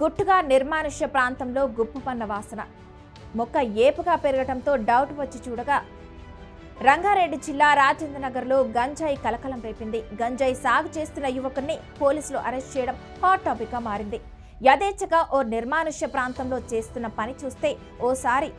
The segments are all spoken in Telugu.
గుట్టుగా నిర్మానుష్య ప్రాంతంలో గుప్పుపన్న వాసన. మొక్క ఏపుగా పెరగటంతో డౌట్ వచ్చి చూడగా రంగారెడ్డి జిల్లా రాజేంద్రనగర్లో గంజాయి కలకలం రేపింది. గంజాయి సాగు చేస్తున్న యువకుడిని పోలీసులు అరెస్ట్ చేయడం హాట్ టాపిక్గా మారింది. యథేచ్ఛగా ఓ నిర్మానుష్య ప్రాంతంలో చేస్తున్న పని చూస్తే ఓసారి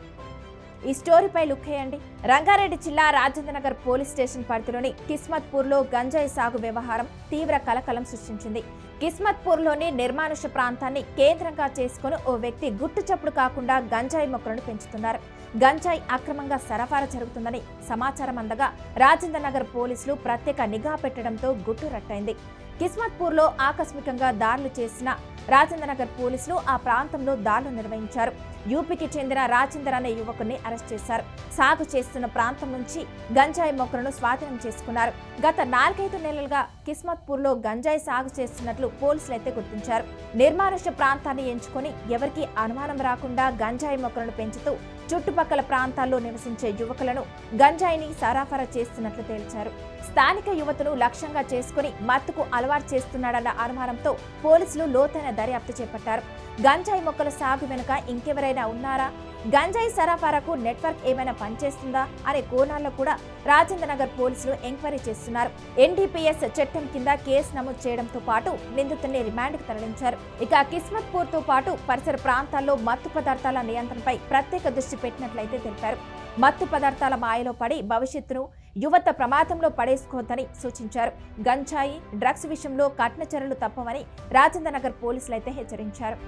ఈ స్టోరీపై లుక్ వేయండి. రంగారెడ్డి జిల్లా రాజేంద్రనగర్ పోలీస్ స్టేషన్ పరిధిలోని కిస్మత్పూర్లో గంజాయి సాగు వ్యవహారం తీవ్ర కలకలం సృష్టించింది. కిస్మత్పూర్లోని నిర్మానుష ప్రాంతాన్ని కేంద్రంగా చేసుకుని ఓ వ్యక్తి గుట్టు చప్పుడు కాకుండా గంజాయి మొక్కలను పెంచుతున్నారు. గంజాయి అక్రమంగా సరఫరా జరుగుతుందని సమాచారం అందగా రాజేంద్రనగర్ పోలీసులు ప్రత్యేక నిఘా పెట్టడంతో గుట్టు రట్టయింది. కిస్మత్పూర్లో ఆకస్మికంగా దారులు చేసిన రాజేంద్రనగర్ పోలీసులు ఆ ప్రాంతంలో దాడులు నిర్వహించారు. యూపీకి చెందిన రాజేందర్ అనే యువకుడిని అరెస్ట్ చేశారు. సాగు చేస్తున్న ప్రాంతం నుంచి గంజాయి మొక్కలను స్వాధీనం చేసుకున్నారు. గత నాలుగైదు నెలలుగా కిస్మత్పూర్లో గంజాయి సాగు చేస్తున్నట్లు పోలీసులు అయితే గుర్తించారు. నిర్మానుష్య ప్రాంతాన్ని ఎంచుకొని ఎవరికీ అనుమానం రాకుండా గంజాయి మొక్కలను పెంచుతూ చుట్టుపక్కల ప్రాంతాల్లో నివసించే యువకులను గంజాయిని సరఫరా చేస్తున్నట్లు తేల్చారు. స్థానిక యువతను లక్ష్యంగా చేసుకుని మత్తుకు అలవాటు చేస్తున్నాడన్న అనుమానంతో పోలీసులు లోతైన దర్యాప్తు చేపట్టారు. గంజాయి మొక్కల సాగు వెనుక ఇంకెవరైనా ఉన్నారా? గంజాయి సరఫరాకు నెట్వర్క్ ఏమైనా పనిచేస్తుందా అనే కోణాల్లో కూడా రాజేంద్ర నగర్ పోలీసులు ఎంక్వైరీ చేస్తున్నారు. ఎన్డీపీఎస్ చట్టం కింద కేసు నమోదు చేయడంతో పాటు నిందితుల్ని రిమాండ్కి తరలించారు. ఇక కిస్మత్పూర్తో పాటు పరిసర ప్రాంతాల్లో మత్తు పదార్థాల నియంత్రణపై ప్రత్యేక దృష్టి పెట్టినట్లయితే తెలిపారు. మత్తు పదార్థాల మాయలో పడి భవిష్యత్తును యువత ప్రమాదంలో పడేసుకోవద్దని సూచించారు. గంజాయి డ్రగ్స్ విషయంలో కఠిన చర్యలు తప్పవని రాజేంద్ర నగర్ పోలీసులు అయితే హెచ్చరించారు.